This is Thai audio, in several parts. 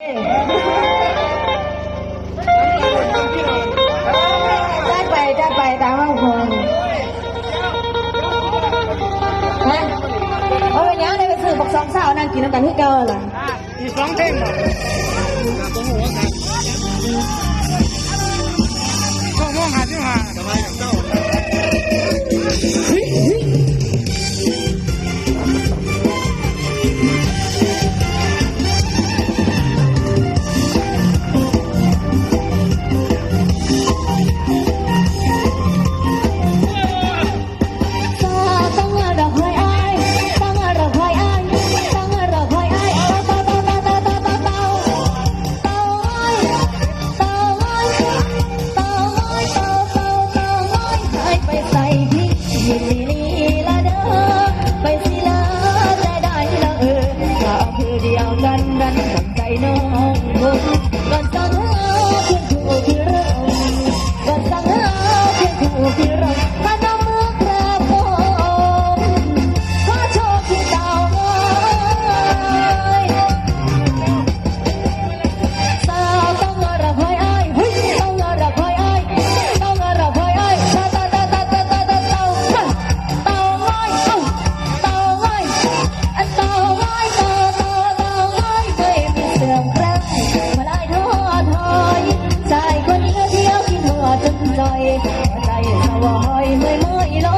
ได้ไปได้ไปตามว่าคนฮะเอาไปยังได้ไปซื้อบักสองสาวนั่งกินน้ำกันที่เก่าเหรออีสองเท่งเหรอ I know. ใจสวายเม่อยเมื่อยลอย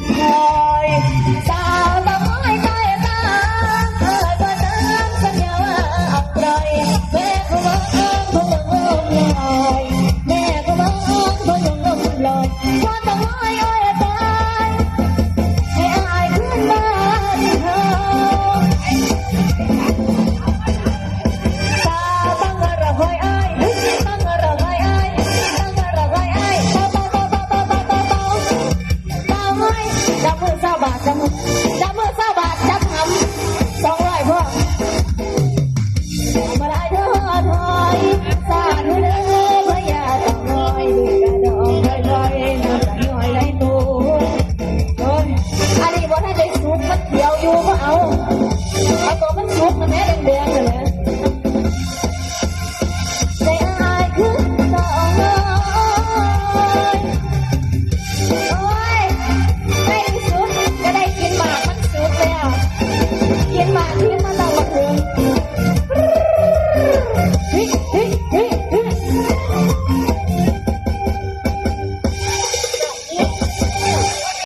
the. Oh.